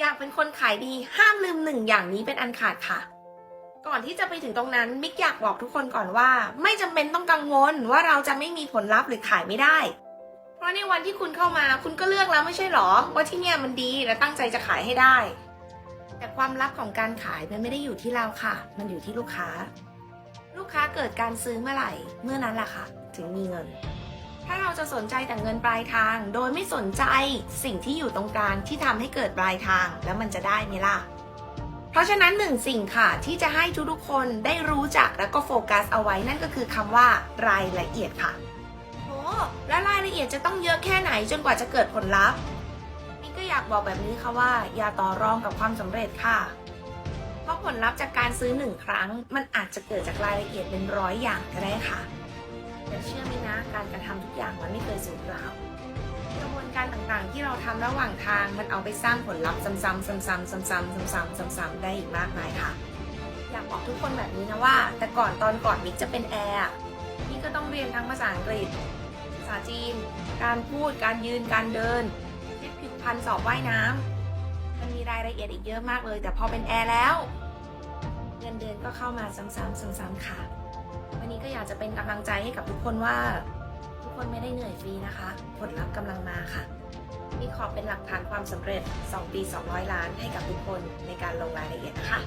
อยากเป็นคนขายดีห้ามลืมหนึ่งอย่างนี้เป็นอันขาดค่ะ ก่อนที่จะไปถึงตรงนั้นมิกอยากบอกทุกคนก่อนว่า ไม่จำเป็นต้องกังวลว่าเราจะไม่มีผลลัพธ์หรือขายไม่ได้ เพราะในวันที่คุณเข้ามาคุณก็เลือกแล้วไม่ใช่หรอว่าที่เนี่ยมันดีและตั้งใจจะขายให้ได้ แต่ความลับของการขายมันไม่ได้อยู่ที่เราค่ะ มันอยู่ที่ลูกค้า ลูกค้าเกิดการซื้อเมื่อไหร่ เมื่อนั้นแหละค่ะ ถึงมีเงิน ถ้าเราจะสนใจแต่เงินปลายทาง โดยไม่สนใจสิ่งที่อยู่ตรงกลางที่ทำให้เกิดปลายทางแล้วมันจะได้ไหมล่ะ เพราะฉะนั้นหนึ่งสิ่งค่ะที่จะให้ทุกๆคนได้รู้จักแล้วก็โฟกัสเอาไว้นั่นก็คือคำว่ารายละเอียดค่ะโอ้แล้วรายละเอียดจะต้องเยอะแค่ไหนจนกว่าจะเกิดผลลัพธ์นี่ก็อยากบอกแบบนี้ค่ะว่า อย่าต่อรองกับความสำเร็จค่ะ เพราะผลลัพธ์จากการซื้อหนึ่งครั้ง มันอาจจะเกิดจากรายละเอียดเป็นร้อยอย่างก็ได้ค่ะแต่เชื่อไหมนะการ ต่างๆ ที่เราทำระหว่างทางมันเอาไปสร้างผลลัพธ์ซ้ำๆซ้ำๆซ้ำๆซ้ำๆซ้ำๆซ้ำๆได้อีกมากมายค่ะ อยากบอกทุกคนแบบนี้นะว่า แต่ก่อนตอนก่อนมิกจะเป็นแอร์นี่ก็ต้องเรียนทั้งภาษาอังกฤษ ภาษาจีน การพูด การยืน การเดินเช็คผิวพรรณสอบว่ายน้ำมันมีรายละเอียดอีกเยอะมากเลย แต่พอเป็นแอร์แล้วเงินเดือนก็เข้ามาซ้ำๆซ้ำๆค่ะ วันนี้ก็อยากจะเป็นกำลังใจให้กับทุกคนว่าทุกคนไม่ได้เหนื่อยฟรีนะคะ ผลลัพธ์กำลังมาค่ะ ขอเป็นหลักฐานความสำเร็จ 2 ปี 200 ล้านให้กับทุกคนในการลงรายละเอียดนะคะ